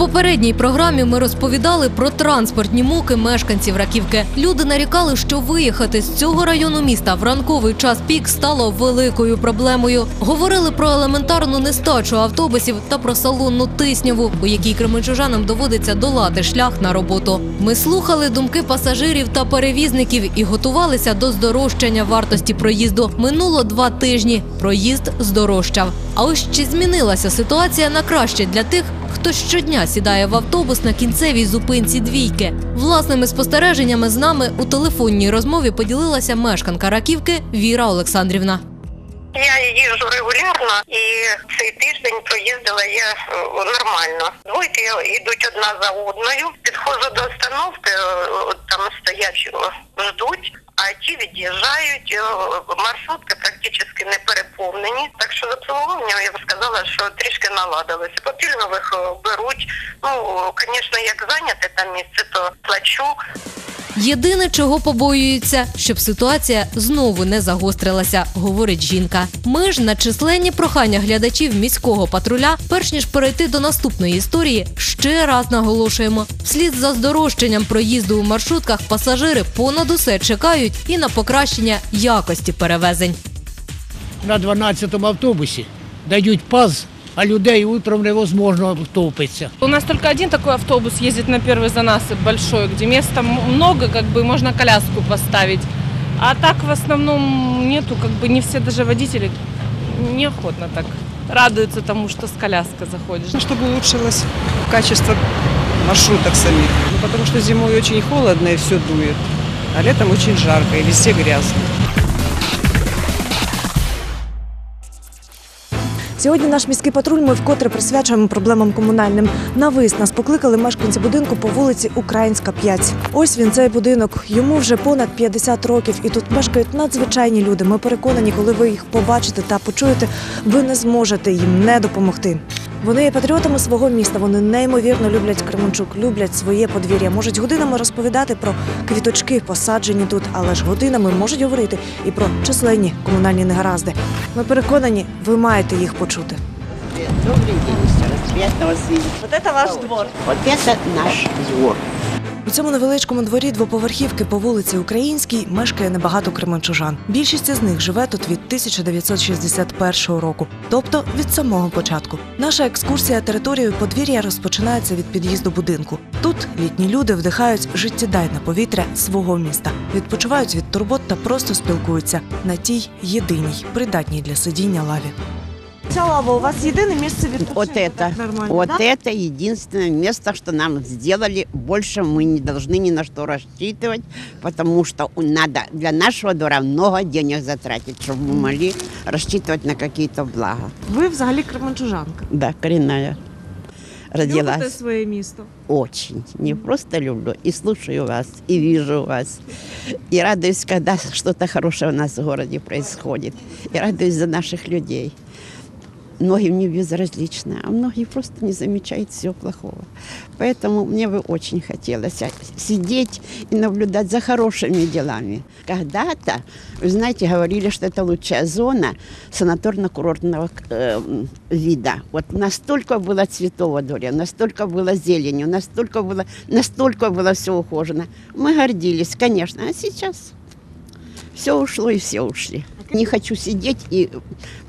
попередній програмі ми розповідали про транспортні муки мешканців Раківки. Люди нарікали, що виїхати з цього району міста в ранковий час пік стало великою проблемою. Говорили про елементарну нестачу автобусів та про салонну тисняву, у якій кременчужанам доводиться долати шлях на роботу. Ми слухали думки пасажирів та перевізників і готувалися до здорожчання вартості проїзду. Минуло два тижні. Проїзд здорожчав. А ось чи змінилася ситуація на краще для тих, хто щодня сідає в автобус на кінцевій зупинці двійки. Власними спостереженнями з нами у телефонній розмові поділилася мешканка Раківки Віра Олександрівна. Я їжджу регулярно і цей тиждень проїздила я е, нормально. Двойки йдуть одна за одною. Підходжу до остановки, е, там стоять, ждуть, ті від'їжджають. Е, Маршрутки практично не переповнені. Так що з обслуговуванням я б сказала, що трішки наладилося. По пільгових е, беруть. Ну, звісно, як зайняте там місце, то плачу. Єдине, чого побоюються, щоб ситуація знову не загострилася, говорить жінка. Ми ж на численні прохання глядачів міського патруля, перш ніж перейти до наступної історії, ще раз наголошуємо: вслід за здорожчанням проїзду у маршрутках пасажири понад усе чекають і на покращення якості перевезень. на 12-му автобусі дають паз, а людей утром невозможно втопиться. У нас только один такой автобус ездит на первый занасып большой, где места м- много, как бы можно коляску поставить. А так в основном нету, как бы не все даже водители неохотно так радуются тому, что с коляской заходишь. Ну, чтобы улучшилось качество маршруток самих. Ну, потому что зимой очень холодно и все дует, а летом очень жарко и везде грязно. Сьогодні наш міський патруль ми вкотре присвячуємо проблемам комунальним. На виїзд нас покликали мешканці будинку по вулиці Українська, 5. Ось він цей будинок. Йому вже понад 50 років, і тут мешкають надзвичайні люди. Ми переконані, коли ви їх побачите та почуєте, ви не зможете їм не допомогти. Вони є патріотами свого міста. Вони неймовірно люблять Кременчук, люблять своє подвір'я. Можуть годинами розповідати про квіточки, посаджені тут, але ж годинами можуть говорити і про численні комунальні негаразди. Ми переконані, ви маєте їх почути. Добрий день ще раз. Приятно вас. Вот це ваш двор. Вот це наш двор. У цьому невеличкому дворі двоповерхівки по вулиці Українській мешкає небагато кременчужан. Більшість із них живе тут від 1961 року, тобто від самого початку. Наша екскурсія територією подвір'я розпочинається від під'їзду будинку. Тут літні люди вдихають життєдайне повітря свого міста, відпочивають від турбот та просто спілкуються на тій єдиній придатній для сидіння лаві. Ця лава у вас єдине місце відпочинку? Вот это. Вот это единственное место, что нам сделали. Больше мы не должны ни на что рассчитывать, потому что надо для нашего двора много денег затратить, чтобы мы могли рассчитывать на какие-то блага. Ви взагалі кременчужанка. Да, коренная. Родилась. своє місто? Очень. Не просто люблю. И слушаю вас, и вижу вас. И радуюсь, когда что-то хорошее у нас в городе происходит. И радуюсь за наших людей. Многим не безразлично, а многие просто не замечают всего плохого. Поэтому мне бы очень хотелось сидеть и наблюдать за хорошими делами. Когда-то, вы знаете, говорили, что это лучшая зона санаторно-курортного э, вида. Вот настолько было цветов во дворе, настолько было зелени, настолько было, настолько было все ухожено. Мы гордились, конечно. А сейчас все ушло и все ушли. Не хочу сидеть и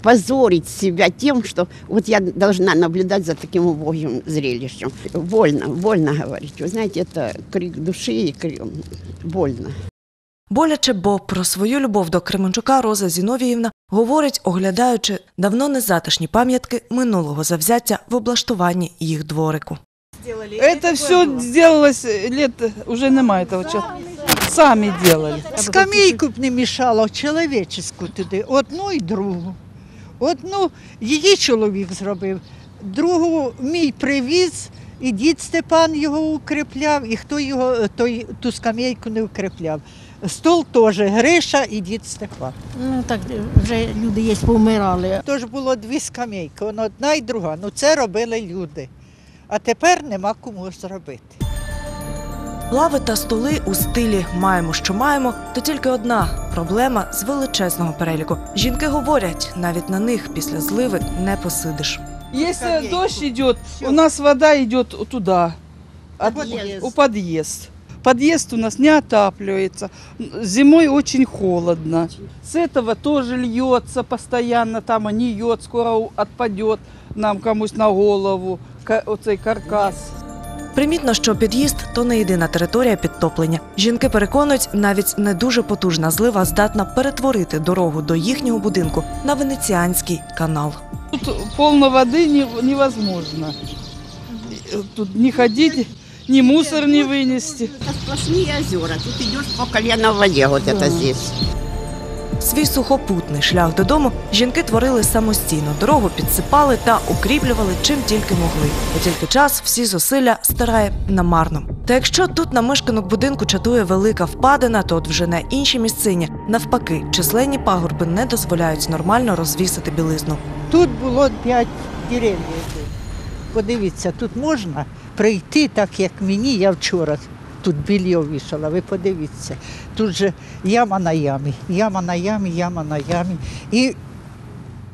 позорить себя тем, что вот я должна наблюдать за таким убогим зрелищем. Больно, больно говорить. Вы знаете, это крик души и крик... больно. Боляче, бо про свою любов до Кременчука Роза Зіновіївна говорить, оглядаючи давно незатишні пам'ятки минулого завзяття в облаштуванні їх дворику. Это все сделалось лет, уже нема этого часу. Сами делали. Скамейку б не мішало, чоловічеську туди, одну і другу. Одну її чоловік зробив, другу мій привіз, і дід Степан його укріпляв, і хто його той, ту скамейку не укріпляв. Стол теж Гриша і дід Степан. Ну так вже люди є повмирали. Тож було дві скамейки, одна і друга. Ну це робили люди. А тепер нема кому зробити. Лави та столи у стилі маємо, що маємо, то тільки одна проблема з величезного переліку. Жінки говорять, навіть на них після зливи не посидиш. Если дождь идет, у нас вода идет туда, от- Подъезд. у подъезд. Подъезд у нас не отапливается. Зимой очень холодно. С этого тоже льется постоянно, там а не льет, скоро у- отпадет нам комусь на голову ка- оцей каркас. Примітно, що під'їзд то не єдина територія підтоплення. Жінки переконують, навіть не дуже потужна злива здатна перетворити дорогу до їхнього будинку на венеціанський канал. Тут полно воды не- невозможно. Тут не ходить, ни мусор не вынести. Это сплошные озера. Тут идешь по колено в воде, вот это здесь. Свій сухопутний шлях додому жінки творили самостійно. Дорогу підсипали та укріплювали чим тільки могли. Бо тільки час всі зусилля старає намарно. Та якщо тут на мешканок будинку чатує велика впадина, то от вже на іншій місцині навпаки численні пагорби не дозволяють нормально розвісити білизну. Тут було п'ять дерев'їв. Подивіться, тут можна прийти так, як мені, я вчора тут білі вішала, ви подивіться. Тут же яма на ямі, яма на ямі, яма на ямі. І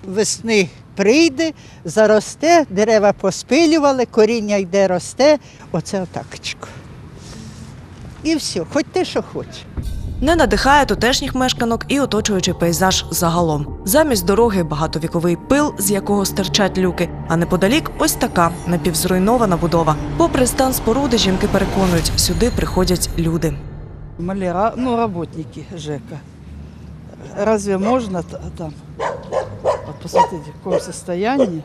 весни прийде, заросте, дерева поспилювали, коріння йде, росте. Оце отакочко. І все, хоч те, що хочеш. Не надихає тутешніх мешканок і оточуючий пейзаж загалом. Замість дороги багатовіковий пил, з якого стирчать люки, а неподалік ось така напівзруйнована будова. Попри стан споруди, жінки переконують, сюди приходять люди. Маляра, ну, работники ЖЭКа. Разве можно там? Вот посмотрите, в каком состоянии.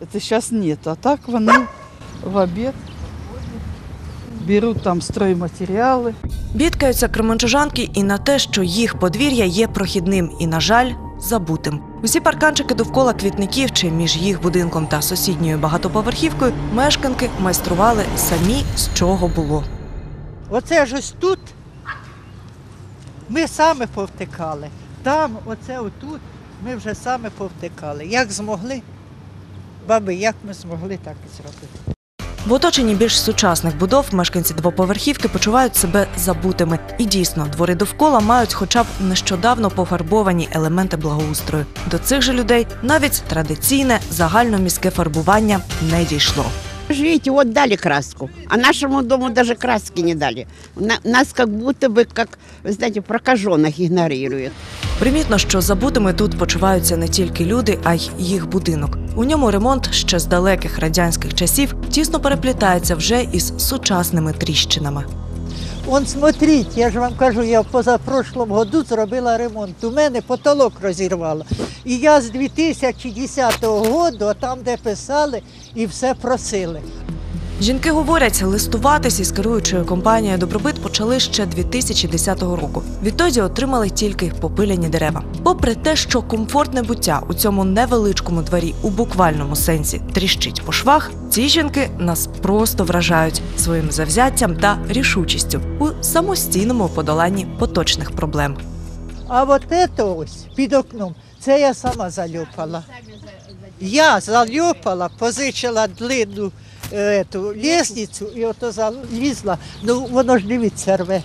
Это сейчас нет. А так вони в обед берут там стройматериалы. Бідкаються кременчужанки і на те, що їх подвір'я є прохідним і, на жаль, забутим. Усі парканчики довкола квітників чи між їх будинком та сусідньою багатоповерхівкою мешканки майстрували самі з чого було. Оце ж ось тут ми саме повтикали. Там, оце отут, ми вже саме повтикали. Як змогли, баби, як ми змогли, так і зробили. В оточенні більш сучасних будов мешканці двоповерхівки почувають себе забутими. І дійсно, двори довкола мають хоча б нещодавно пофарбовані елементи благоустрою. До цих же людей навіть традиційне загальноміське фарбування не дійшло. Же Видите, вот дали краску, а нашему дому даже краски не дали. На- нас как будто бы, как, вы знаете, прокаженных игнорируют. Примітно, що забутими тут почуваються не тільки люди, а й їх будинок. У ньому ремонт ще з далеких радянських часів тісно переплітається вже із сучасними тріщинами. Он смотрите, я ж вам кажу, я в позапрошлому году зробила ремонт. У мене потолок розірвало. І я з 2010 року, там, де писали, і все просили. Жінки говорять, листуватись із керуючою компанією Добробит почали ще 2010 року. Відтоді отримали тільки попиляні дерева. Попри те, що комфортне буття у цьому невеличкому дворі у буквальному сенсі тріщить по швах, ці жінки нас просто вражають своїм завзяттям та рішучістю у самостійному подоланні поточних проблем. А от це ось під окном, це я сама зальопала. Я зальопала, позичила длинну е, ту, лісницю і ото залізла. Ну воно ж дивіться рве.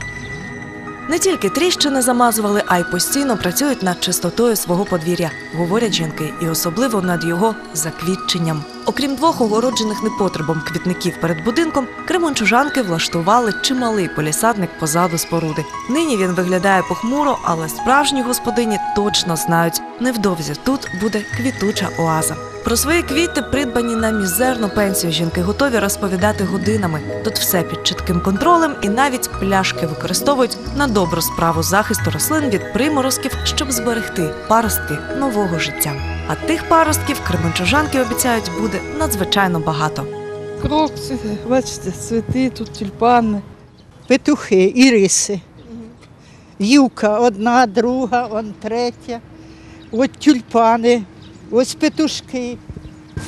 Не тільки тріщини замазували, а й постійно працюють над чистотою свого подвір'я, говорять жінки, і особливо над його заквітченням. Окрім двох огороджених непотребом квітників перед будинком, кременчужанки влаштували чималий полісадник позаду споруди. Нині він виглядає похмуро, але справжні господині точно знають, невдовзі тут буде квітуча оаза. Про свої квіти, придбані на мізерну пенсію, жінки готові розповідати годинами. Тут все під чітким контролем, і навіть пляшки використовують на добру справу захисту рослин від приморозків, щоб зберегти паростки нового життя. А тих паростків кременчужанки обіцяють буде надзвичайно багато. Крокси, бачите, цветы, тут тюльпаны. Петухи, іриси. Юка одна, друга, он третя. Ось тюльпани, ось петушки,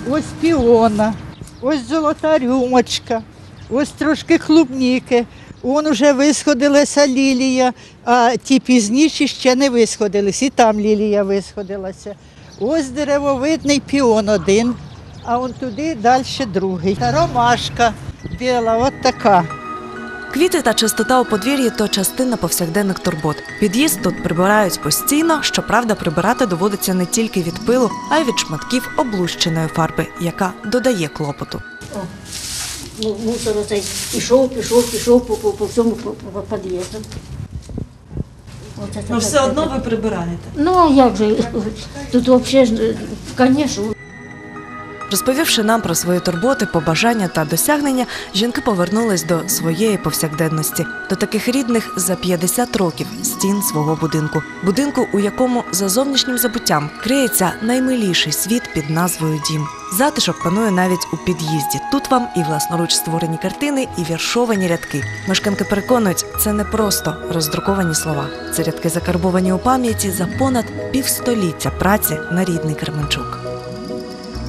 ось піона, ось золота рюмочка, ось трошки клубніки. Вон уже висходилася лілія, а ті пізніші ще не висходились. І там лілія висходилася. Ось деревовидний піон один, а он туди далі другий. Та Ромашка біла, от така. Квіти та чистота у подвір'ї то частина повсякденних турбот. Під'їзд тут прибирають постійно. Щоправда, прибирати доводиться не тільки від пилу, а й від шматків облущеної фарби, яка додає клопоту. Ну, мусор оцей пішов, пішов, пішов по, по, по всьому по, по, по під'їзду. Оце Ну, таке. ви прибираєте. Ну, а як же? Тут взагалі, звісно, Розповівши нам про свої турботи, побажання та досягнення, жінки повернулись до своєї повсякденності, до таких рідних за 50 років стін свого будинку, будинку, у якому за зовнішнім забуттям криється наймиліший світ під назвою Дім. Затишок панує навіть у під'їзді. Тут вам і власноруч створені картини, і віршовані рядки. Мешканки переконують, це не просто роздруковані слова. Це рядки закарбовані у пам'яті за понад півстоліття праці на рідний Кременчук.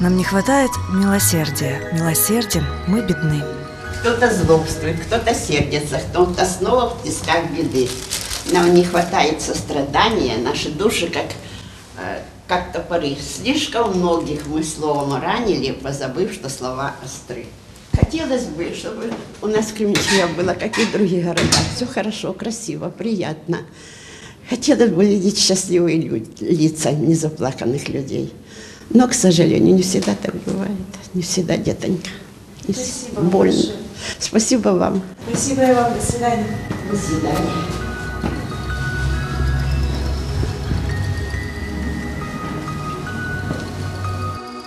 Нам не хватает милосердия. Милосердием мы бедны. Кто-то злобствует, кто-то сердится, кто-то снова в тисках беды. Нам не хватает сострадания, наши души как, э, как топоры. Слишком многих мы словом ранили, позабыв, что слова остры. Хотелось бы, чтобы у нас в Кременчуге было, как и в других городах. Все хорошо, красиво, приятно. Хотелось бы видеть счастливые люди, лица незаплаканных людей. Но, к сожалению, не всегда так бывает. Не всегда, детонька. И Спасибо Больно. Спасибо вам. Спасибо и вам. До свидания. До свидания.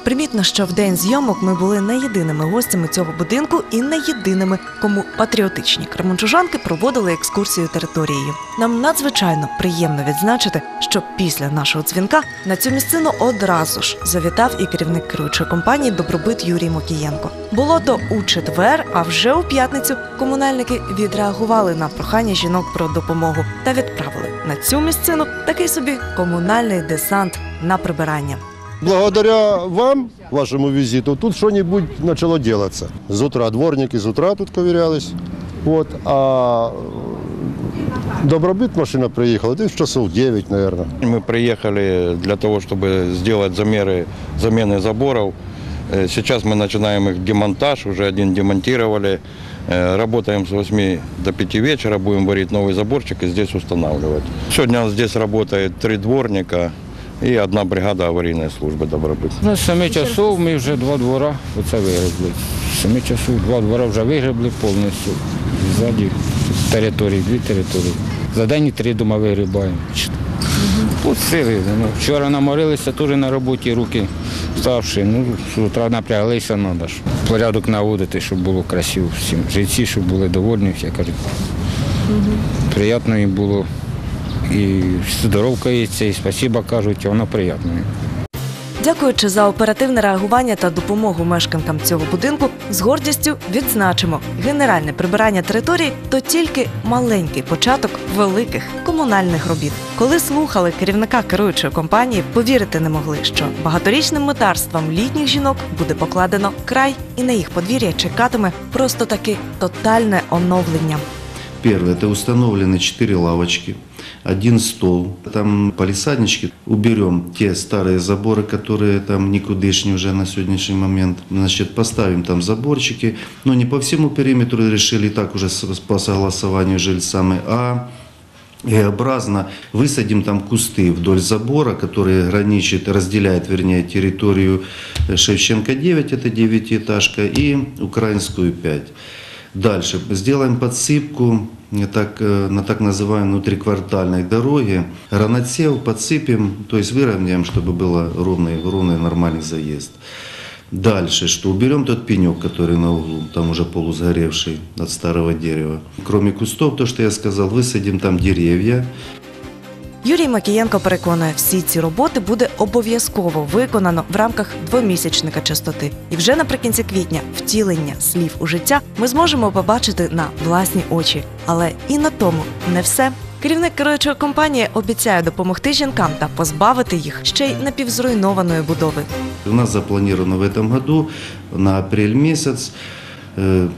Примітно, що в день зйомок ми були не єдиними гостями цього будинку і не єдиними, кому патріотичні кременчужанки проводили екскурсію територією. Нам надзвичайно приємно відзначити, що після нашого дзвінка на цю місцину одразу ж завітав і керівник керуючої компанії Добробит Юрій Мокієнко. Було то у четвер, а вже у п'ятницю комунальники відреагували на прохання жінок про допомогу та відправили на цю місцину такий собі комунальний десант на прибирання Благодаря вам, вашему визиту, тут что-нибудь начало делаться. С утра дворники с утра тут ковырялись. Вот, а добробит машина приехала, это часов 9, наверное. Мы приехали для того, чтобы сделать замеры, замены заборов. Э, Сейчас мы начинаем их демонтаж, уже один демонтировали. Э, Работаем с 8 до 5 вечера, будем варить новый заборчик и здесь устанавливать. Сегодня здесь работает три дворника и одна бригада аварийной службы добробыт. Ну, з 7 часов ми вже два двора оце вигребли. З 7 часов два двора вже вигребли повністю. Ззаді території, дві території. За день і три дома вигрібаємо. Тут сили. Ну, вчора наморилися теж на роботі, руки ставши. Ну, з утра напряглися, треба ж. Порядок наводити, щоб було красиво всім. Жильці, щоб були довольні, я кажу. Приємно їм було. І здоровкається, і спасіба кажуть, воно приємно. Дякуючи за оперативне реагування та допомогу мешканкам цього будинку, з гордістю відзначимо генеральне прибирання території то тільки маленький початок великих комунальних робіт. Коли слухали керівника керуючої компанії, повірити не могли, що багаторічним митарством літніх жінок буде покладено край, і на їх подвір'я чекатиме просто таки тотальне оновлення. Первое, это установлены четыре лавочки, один стол, там палисаднички. Уберем те старые заборы, которые там никудышни уже на сегодняшний момент. Значит, поставим там заборчики, но не по всему периметру решили так уже по согласованию жильцами, а И-образно высадим там кусты вдоль забора, который граничит, разделяет, вернее, территорию Шевченко 9, это девятиэтажка, и Украинскую 5. Дальше сделаем подсыпку э, так, э, на так называемой внутриквартальной дороге. Ранотсев подсыпем, то есть выровняем, чтобы был ровный, ровный нормальный заезд. Дальше, что уберем тот пенек, который на углу, там уже полусгоревший от старого дерева. Кроме кустов, то, что я сказал, высадим там деревья, Юрій Макієнко переконує, всі ці роботи буде обов'язково виконано в рамках двомісячника чистоти. І вже наприкінці квітня втілення слів у життя ми зможемо побачити на власні очі. Але і на тому не все. Керівник керуючої компанії обіцяє допомогти жінкам та позбавити їх ще й напівзруйнованої будови. У нас запланировано в этом году на апрель месяц э,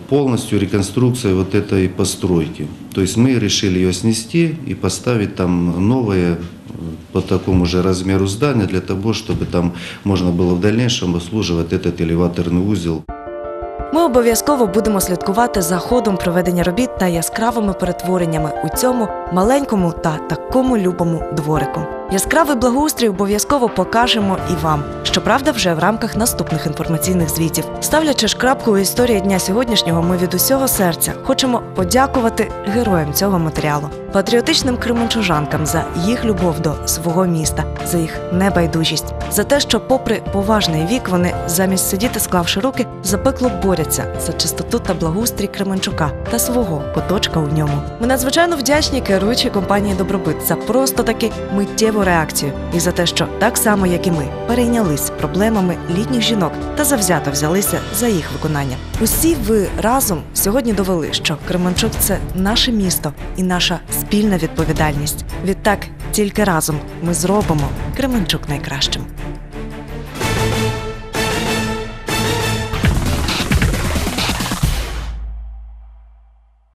полностью реконструкция вот этой постройки. То есть мы решили ее снести и поставить там новое э, по такому же размеру здания для того, чтобы там можно было в дальнейшем обслуживать этот элеваторный узел. Ми обов'язково будемо слідкувати за ходом проведення робіт та яскравими перетвореннями у цьому маленькому та такому любому дворику. Яскравий благоустрій обов'язково покажемо і вам. Щоправда, вже в рамках наступних інформаційних звітів. Ставлячи ж крапку у історії дня сьогоднішнього, ми від усього серця хочемо подякувати героям цього матеріалу, патріотичним кременчужанкам за їх любов до свого міста, за їх небайдужість, за те, що, попри поважний вік, вони замість сидіти, склавши руки, запекло борються за чистоту та благоустрій Кременчука та свого куточка у ньому. Ми надзвичайно вдячні керуючій компанії Добробит за просто таки миттєву реакцію і за те, що так само, як і ми, перейнялись проблемами літніх жінок та завзято взялися за їх виконання. Усі ви разом сьогодні довели, що Кременчук це наше місто і наша спільна відповідальність. Відтак, тільки разом ми зробимо Кременчук найкращим.